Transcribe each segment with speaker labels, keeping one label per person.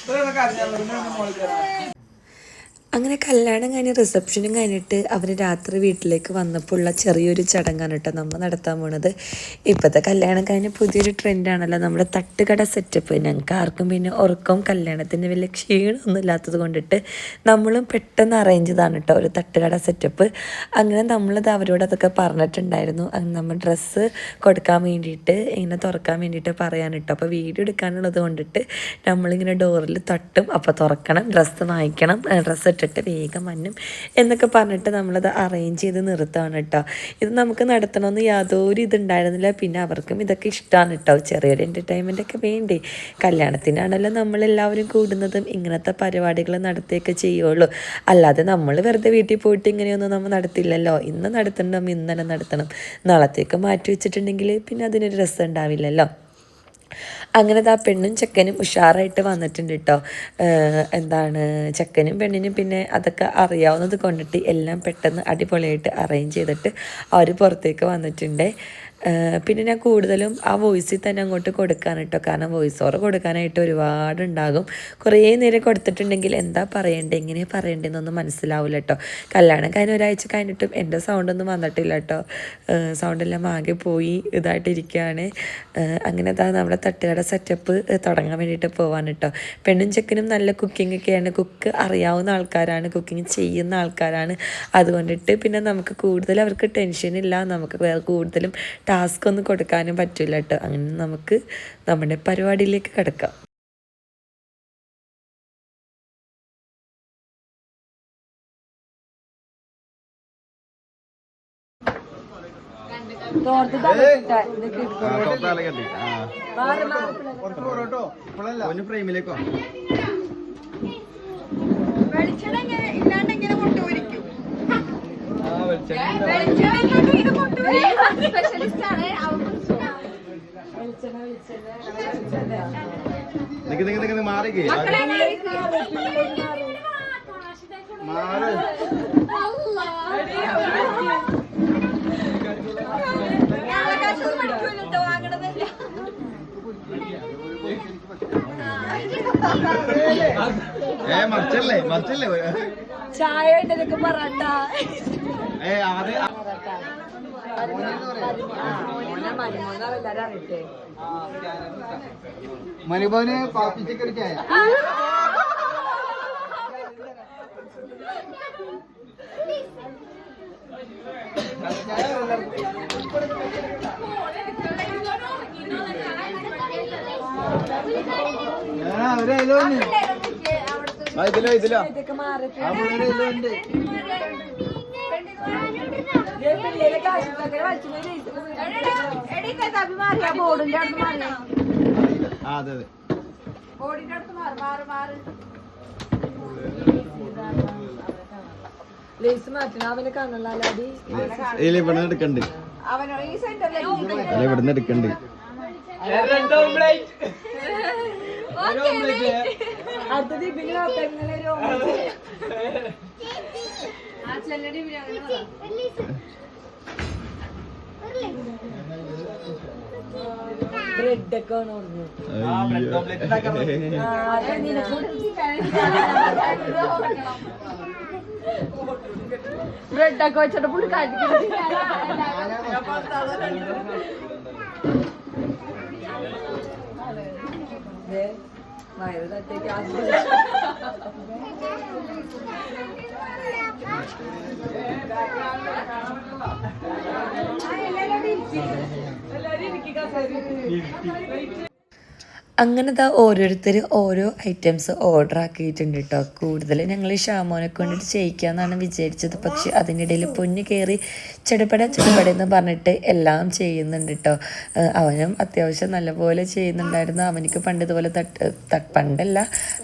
Speaker 1: ഇവിടുത്തെ കരഞ്ഞാലുള്ള പിന്നെ നമ്മൾ കയറാം
Speaker 2: അങ്ങനെ കല്യാണം കഴിഞ്ഞ് റിസപ്ഷനും കഴിഞ്ഞിട്ട് അവർ രാത്രി വീട്ടിലേക്ക് വന്നപ്പോൾ ഉള്ള ചെറിയൊരു ചടങ്ങാണ് കേട്ടോ നമ്മൾ നടത്താൻ പോണത്. ഇപ്പോഴത്തെ കല്യാണം കഴിഞ്ഞ് പുതിയൊരു ട്രെൻഡാണല്ലോ നമ്മുടെ തട്ടുകട സെറ്റപ്പ് ഞങ്ങൾക്ക് ആർക്കും പിന്നെ ഉറക്കം കല്യാണത്തിന് വലിയ ക്ഷീണമൊന്നും ഇല്ലാത്തത് കൊണ്ടിട്ട് നമ്മളും പെട്ടെന്ന് അറേഞ്ച് ചെയ്താണ് കേട്ടോ ഒരു തട്ടുകട സെറ്റപ്പ് അങ്ങനെ നമ്മളത് അവരോട് അതൊക്കെ പറഞ്ഞിട്ടുണ്ടായിരുന്നു. അങ്ങനെ നമ്മൾ ഡ്രസ്സ് കൊടുക്കാൻ വേണ്ടിയിട്ട് ഇങ്ങനെ തുറക്കാൻ വേണ്ടിയിട്ട് പറയാൻ കേട്ടോ. അപ്പോൾ വീഡിയോ എടുക്കാനുള്ളത് കൊണ്ടിട്ട് നമ്മളിങ്ങനെ ഡോറിൽ തട്ടും. അപ്പോൾ തുറക്കണം ഡ്രസ്സ് വാങ്ങിക്കണം ഡ്രസ്സ് ഇട്ടിട്ട് വേഗം വന്നും എന്നൊക്കെ പറഞ്ഞിട്ട് നമ്മളത് അറേഞ്ച് ചെയ്ത് നിർത്തുകയാണ് കേട്ടോ ഇത് നമുക്ക് നടത്തണമെന്ന് യാതൊരു ഇതുണ്ടായിരുന്നില്ല. പിന്നെ അവർക്കും ഇതൊക്കെ ഇഷ്ടമാണ് കേട്ടോ ചെറിയൊരു എന്റർടൈൻമെന്റ് ഒക്കെ വേണ്ടേ. കല്യാണത്തിനാണല്ലോ നമ്മളെല്ലാവരും കൂടുന്നതും ഇങ്ങനത്തെ പരിപാടികൾ നടത്തുകയൊക്കെ ചെയ്യുള്ളൂ. അല്ലാതെ നമ്മൾ വെറുതെ വീട്ടിൽ പോയിട്ട് ഇങ്ങനെയൊന്നും നമ്മൾ നടത്തില്ലല്ലോ. ഇന്ന് നടത്തണം ഇന്ന് തന്നെ നടത്തണം. നാളത്തേക്ക് മാറ്റി വെച്ചിട്ടുണ്ടെങ്കിൽ പിന്നെ അതിനൊരു രസം ഉണ്ടാവില്ലല്ലോ. അങ്ങനെ ആ പെണ്ണും ചെക്കനും ഉഷാറായിട്ട് വന്നിട്ടുണ്ട് കേട്ടോ എന്താണ് ചെക്കനും പെണ്ണിനും പിന്നെ അതൊക്കെ അറിയാവുന്നത് കൊണ്ടിട്ട് എല്ലാം പെട്ടെന്ന് അടിപൊളിയായിട്ട് അറേഞ്ച് ചെയ്തിട്ട് അവർ പുറത്തേക്ക് വന്നിട്ടുണ്ട്. പിന്നെ ഞാൻ കൂടുതലും ആ വോയിസിൽ തന്നെ അങ്ങോട്ട് കൊടുക്കാൻ കേട്ടോ കാരണം വോയിസ് ഓവർ കൊടുക്കാനായിട്ട് ഒരുപാട് ഉണ്ടാകും കുറേ നേരം കൊടുത്തിട്ടുണ്ടെങ്കിൽ എന്താ പറയേണ്ടത് എങ്ങനെ പറയേണ്ടതെന്നൊന്നും മനസ്സിലാവില്ല കേട്ടോ കല്യാണം കഴിഞ്ഞ ഒരാഴ്ച കഴിഞ്ഞിട്ടും എന്റെ സൗണ്ടൊന്നും വന്നിട്ടില്ല കേട്ടോ സൗണ്ടെല്ലാം ആകെ പോയി ഇതായിട്ടിരിക്കുകയാണ്. അങ്ങനെ അതാ നമ്മുടെ തട്ടുകട സെറ്റപ്പ് തുടങ്ങാൻ വേണ്ടിയിട്ട് പോവാൻ കേട്ടോ പെണ്ണും ചെക്കനും നല്ല കുക്കിംഗ് ഒക്കെയാണ്. കുക്ക് അറിയാവുന്ന ആൾക്കാരാണ് കുക്കിംഗ് ചെയ്യുന്ന ആൾക്കാരാണ്. അതുകൊണ്ടിട്ട് പിന്നെ നമുക്ക് കൂടുതൽ അവർക്ക് ടെൻഷൻ ഇല്ല. നമുക്ക് കൂടുതലും ടാസ്ക് ഒന്നും കൊടുക്കാനും പറ്റില്ല കേട്ടോ അങ്ങനെ നമുക്ക് നമ്മുടെ പരിപാടിയിലേക്ക് കിടക്കാം
Speaker 3: ഫ്രെയിമിലേക്കോ
Speaker 4: വെളിച്ചെണ്ണ ഇങ്ങനെ ഇല്ലാണ്ട് ഇങ്ങനെ കൊണ്ടുപോയിരിക്കും
Speaker 3: ആ വെളിച്ചെണ്ണ
Speaker 4: വെളിച്ചെണ്ണ ഇല്ലാണ്ട് ഇങ്ങനെ കൊണ്ടുപോയി സ്പെഷ്യലിസ്റ്റ് ആണ് അവർക്ക്
Speaker 3: നിക്ക് നിക്ക് നിക്ക് മാറിക്കേ.
Speaker 4: മക്കളെ
Speaker 3: മാറ്. ഏ മറിച്ചല്ലേ മറിച്ചല്ലേ.
Speaker 2: ചായ ഉണ്ടെന്നൊക്കെ പറയണ്ട
Speaker 1: മനുഭവന് കാപ്പി ചിക്കൻ ചായ.
Speaker 3: ഇതിലോ ഇതിലോ.
Speaker 1: ഇല ഉണ്ട്.
Speaker 4: ബോർഡിന്റെ അടുത്ത് മാറിയാ
Speaker 3: ആ അതെ അതെ.
Speaker 4: ബോർഡിന്റെ അടുത്ത് മാറി മാറി മാറി
Speaker 2: ലേസ് മാറ്റണം അവനെ
Speaker 3: ഇല്ല ഇവിടുന്ന് എടുക്കണ്ട് ഇവിടുന്ന് എടുക്കണ്ട്.
Speaker 2: അടുത്തത് പിന്നെ പെങ്ങളെ ഒരു
Speaker 4: ആ ചെല്ലടി പിന്നെ അങ്ങനെ പറ.
Speaker 2: ബ്രെഡ് ഒക്കെ ആണ് പറഞ്ഞു
Speaker 4: ബ്രെഡ് ഒക്കെ വെച്ചിട്ട് പുള്ളി കഴിക്കുന്നു
Speaker 2: എല്ലാവരും ഇരിക്കുക അങ്ങനെ ദാ ഓരോരുത്തർ ഓരോ ഐറ്റംസ് ഓർഡർ ആക്കിയിട്ടുണ്ട് കേട്ടോ കൂടുതൽ ഞങ്ങൾ ഷാമോനെ കൊണ്ടിട്ട് ചെയ്യിക്കാമെന്നാണ് വിചാരിച്ചത്. പക്ഷെ അതിനിടയിൽ പൊന്നു കയറി ചെടുപട ചെടുപട എന്ന് പറഞ്ഞിട്ട് എല്ലാം ചെയ്യുന്നുണ്ട് കേട്ടോ അവനും അത്യാവശ്യം നല്ലപോലെ ചെയ്യുന്നുണ്ടായിരുന്നു. അവനിക്ക് പണ്ട് ഇതുപോലെ തട്ട് പണ്ടല്ല.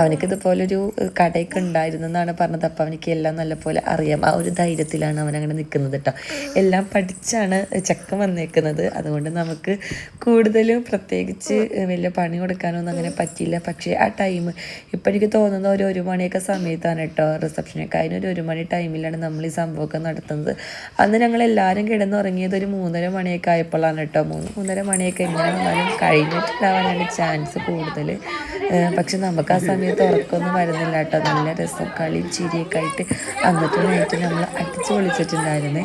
Speaker 2: അവനിക്ക് ഇതുപോലൊരു കടയൊക്കെ ഉണ്ടായിരുന്നു എന്നാണ് പറഞ്ഞത്. അപ്പോൾ അവനിക്ക് എല്ലാം നല്ലപോലെ അറിയാം. ആ ഒരു ധൈര്യത്തിലാണ് അവൻ അങ്ങനെ നിൽക്കുന്നത് കേട്ടോ എല്ലാം പഠിച്ചാണ് ചക്ക വന്നേക്കുന്നത്. അതുകൊണ്ട് നമുക്ക് കൂടുതലും പ്രത്യേകിച്ച് വലിയ പണി
Speaker 1: എടുക്കാനൊന്നും അങ്ങനെ പറ്റിയില്ല. പക്ഷേ ആ ടൈം ഇപ്പം എനിക്ക് തോന്നുന്നത് ഒരു ഒരു മണിയൊക്കെ സമയത്താണ് കേട്ടോ റിസപ്ഷനൊക്കെ അതിനൊരു ഒരു മണി ടൈമിലാണ് നമ്മൾ ഈ സംഭവമൊക്കെ നടത്തുന്നത്. അന്ന് ഞങ്ങൾ എല്ലാവരും കിടന്നുറങ്ങിയത് ഒരു മൂന്നര മണിയൊക്കെ ആയപ്പോഴാണ് കേട്ടോ മൂന്ന് മൂന്നര മണിയൊക്കെ എങ്ങനെ കഴിഞ്ഞിട്ടുണ്ടാവാനാണ് ചാൻസ് കൂടുതൽ. പക്ഷെ നമുക്ക് ആ സമയത്ത് ഉറക്കമൊന്നും വരുന്നില്ല കേട്ടോ നല്ല രസം. കളി ചിരിയൊക്കെ ആയിട്ട് അന്നത്തെ നൈറ്റ് നമ്മൾ അടിച്ചു പൊളിച്ചിട്ടുണ്ടായിരുന്നേ.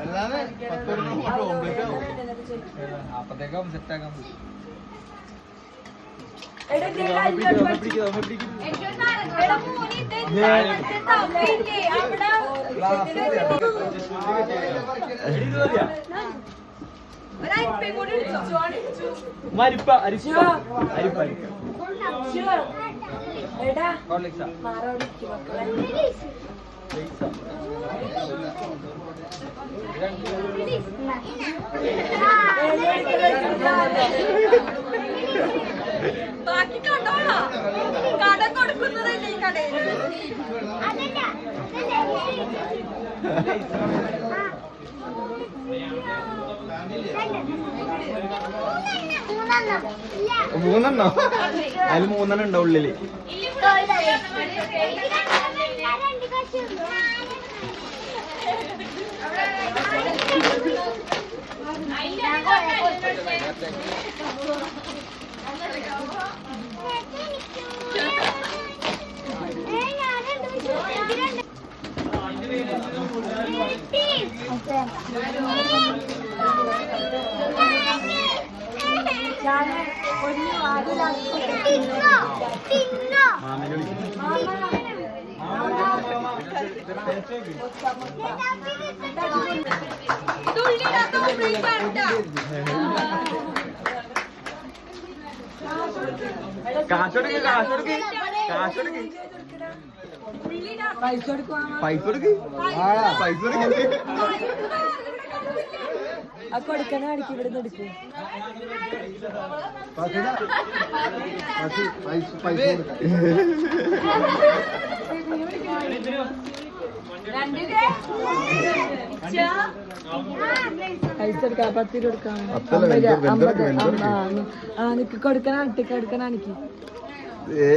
Speaker 5: അല്ലാതെ പത്തൊരു ഓംലെറ്റ് ആവും അപ്പത്തേക്കും സെറ്റാക്കാൻ പറ്റും
Speaker 3: മരിപ്പ അരിപ്പ അരിപ്പ അരിപ്പ
Speaker 6: ബാക്കി
Speaker 3: മൂന്നെണ്ണോ? അതിൽ മൂന്നെണ്ണം ഉണ്ടോ
Speaker 6: ഉള്ളിൽ?
Speaker 3: കാശൊടുക്ക് കാശൊടുക്ക് കാശൊടുക്ക് പൈസ കൊടുക്ക്. പൈസ കൊടുക്ക്.
Speaker 1: ആ കൊടുക്കണ അടിക്ക് ഇവിടെ നിന്ന് എടുക്കും
Speaker 5: പൈസ കൊടുക്കാം.
Speaker 1: എടുക്കാം പത്ത് രൂപ
Speaker 3: വെഞ്ചോർക്ക്, വെഞ്ചോർക്ക്.
Speaker 1: ആ നിക്ക് കൊടുക്കണ അട്ടിക്ക് കൊടുക്കണ എനിക്ക്
Speaker 3: ഏ.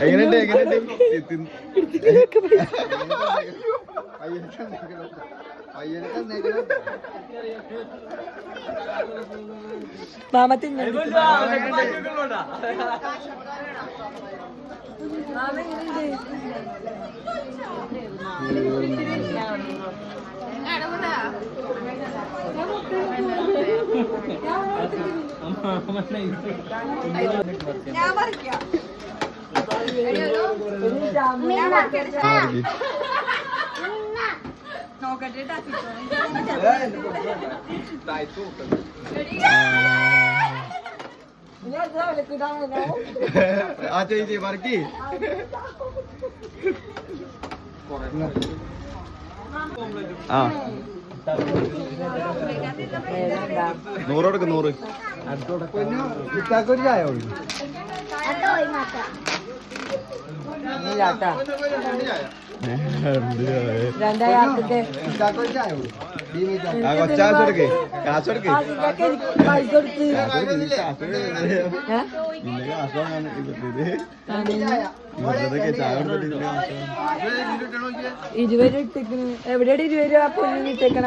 Speaker 3: എങ്ങനെയുണ്ട് എങ്ങനെയുണ്ട്? തിന്ന്-
Speaker 5: പയ്യനൊക്കെ എന്തെങ്കിലും
Speaker 1: മാമ തിന്നു
Speaker 6: ഞാൻ പറിക്കാം ഞാൻ പറിക്കാം
Speaker 3: ആർക്ക്?
Speaker 6: നോക്കട്ടെ ടാക്കിട്ടോ
Speaker 3: ആ ചേച്ചി പറക്കി ആ. നൂറ് കൊടുക്ക് നൂറ്.
Speaker 1: ഇത്താക്കൊരു ചായ കൊടുക്കും.
Speaker 2: ഇരുപത് ഇട്ടിക്കണ്. എവിടെയാണ് ഇരുപത് രൂപ പൊന്നിന് ഇട്ടേക്കണ?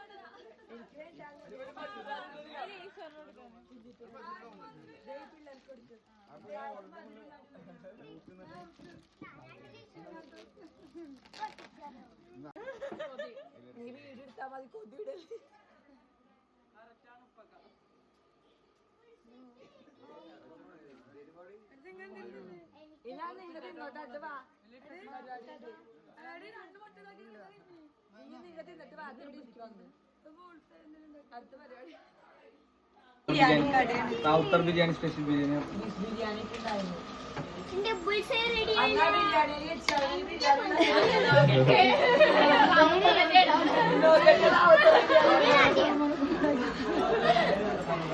Speaker 2: നീ വീഡിയോ എടുത്താൽ മതി കൊതിവിടല്ലേ നിങ്ങളുടെ ഇങ്ങോട്ട് അടുത്ത് വാ നീ നിങ്ങൾ തിന്നിട്ട് വാ ഇവിടെ ഇരിക്കുവാന്ന്
Speaker 1: റാവുത്തർ ബിരിയാണി. സ്പെഷ്യൽ ബിരിയാണി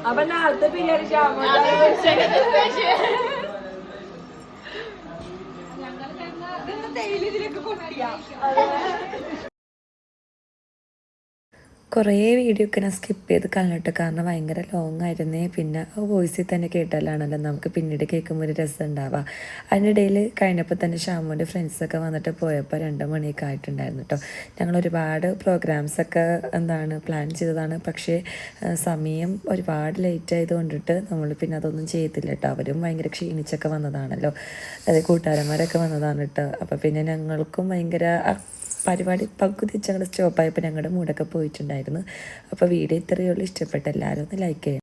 Speaker 4: അപ്പൊ
Speaker 2: അന്നാ ബിരിയാണി ഞങ്ങൾ ഈ ബിരിയാണി അപ്പൊ കുറേ വീഡിയോ ഒക്കെ ഞാൻ സ്കിപ്പ് ചെയ്ത് കളഞ്ഞിട്ട് കാരണം ഭയങ്കര ലോങ് ആയിരുന്നേ. പിന്നെ ആ വോയിസിൽ തന്നെ കേട്ടാലാണല്ലോ നമുക്ക് പിന്നീട് കേൾക്കുമ്പോൾ ഒരു രസം ഉണ്ടാവുക. അതിനിടയിൽ കഴിഞ്ഞപ്പോൾ തന്നെ ഷാമുവിന്റെ ഫ്രണ്ട്സൊക്കെ വന്നിട്ട് പോയപ്പോൾ രണ്ട് മണിയൊക്കെ ആയിട്ടുണ്ടായിരുന്നു കേട്ടോ ഞങ്ങൾ ഒരുപാട് പ്രോഗ്രാംസൊക്കെ എന്താണ് പ്ലാൻ ചെയ്തതാണ്. പക്ഷേ സമയം ഒരുപാട് ലേറ്റ് ആയതുകൊണ്ടിട്ട് നമ്മൾ പിന്നെ അതൊന്നും ചെയ്തില്ല കേട്ടോ അവരും ഭയങ്കര ക്ഷീണിച്ചൊക്കെ വന്നതാണല്ലോ. അതായത് കൂട്ടുകാരന്മാരൊക്കെ വന്നതാണ് കേട്ടോ അപ്പോൾ പിന്നെ ഞങ്ങൾക്കും ഭയങ്കര പരിപാടി പകുതി വെച്ച് സ്റ്റോപ്പായപ്പോൾ ഞങ്ങളുടെ മൂടൊക്കെ പോയിട്ടുണ്ടായിരുന്നു. അപ്പോൾ വീഡിയോ ഇത്രയേ ഉള്ളൂ. ഇഷ്ടപ്പെട്ട എല്ലാവരും ഒന്ന് ലൈക്ക് ചെയ്യണം